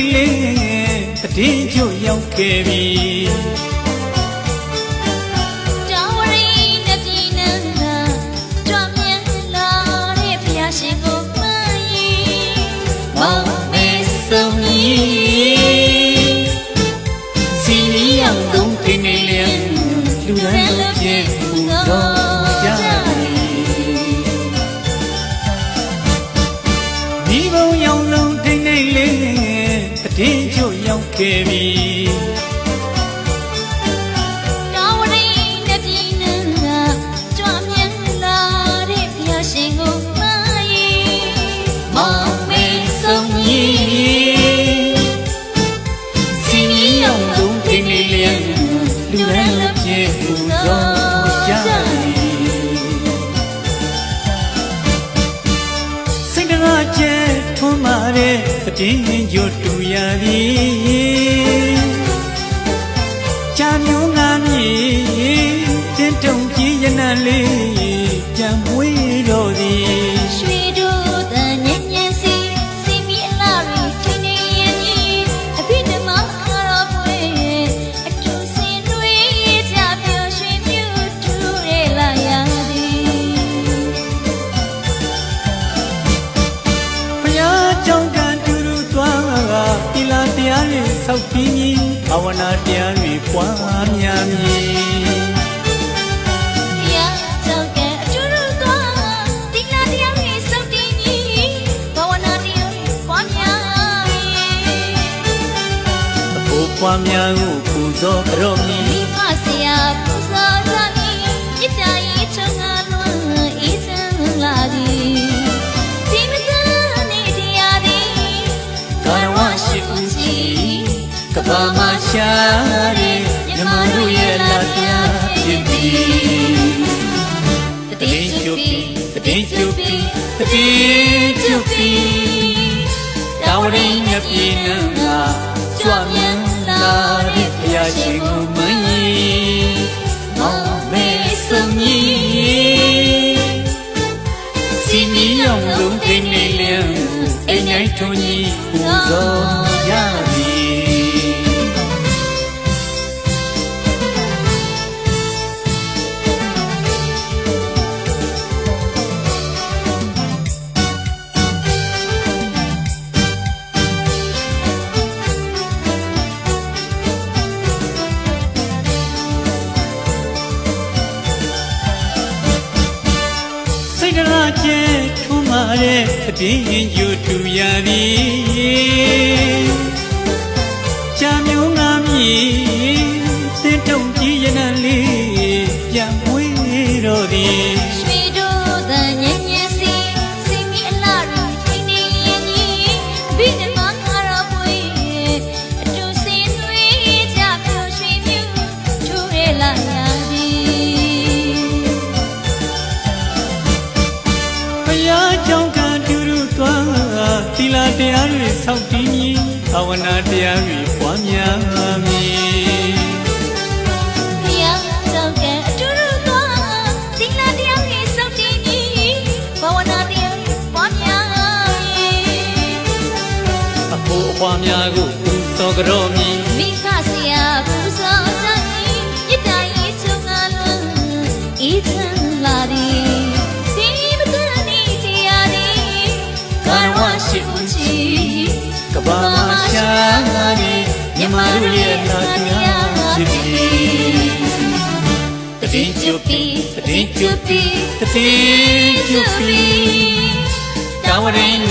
လေးလေးတည်င်းကျွရောက်ခဲ့ပြီ ကားကျဲထွန်းမာတဲ့တည်င်းကျွတူရသည်ချာမျိုး ဆောက်ပြီးမြည်ဘာဝနာတရားတွေပွားများမြည်ရကြောက်တဲ့အတူတူသွားတိလာတရားကိုစောင့်တည်ကြီးဘာဝနာတရားကိုပွားများအဖို့ပွားများကိုပူဇော်ကြောမြည်မိမဆရာပူဇော်ရမည်မြစ်တာဤချုံငါလွန်ဤချမ်းလာသည် ကြီးကဘာမရှာတဲ့မြမတို့ရဲ့လာတရားဖြစ်ပြီးတည်င်းကျွပြီတည်င်းကျွပြီတည်င်းကျွပြီတာဝရင်းမြပြေနံကကြွမြန်လာတဲ့ဘုရားရှင်ကိုမင်းကြီးမောင်မေဆုံးကြီးစီမီရောက်လုံးတင်နေလျံအိမ်တိုင်းထွန်ကြီးပူဇော်ရပြီ ကလားကျဲထွန်းမာတဲ့တည်ရင်ယူတူရသည် ဝနာတရားတွေပွားများမည်ဘုရားကြောင့်ကအတူတူသွားသီလတရားကိုစောင့်တည်ကြီးဘာဝနာတရားကိုပွားများမည်အဖို့အပွားများကိုပူဇော်ကြောမြည် မြမတို့ရဲ့လာတရားဖြစ်ပြီးတည်င်းကျွပြီတည်င်းကျွပြီတည်င်းကျွပြီတာဝရင်းန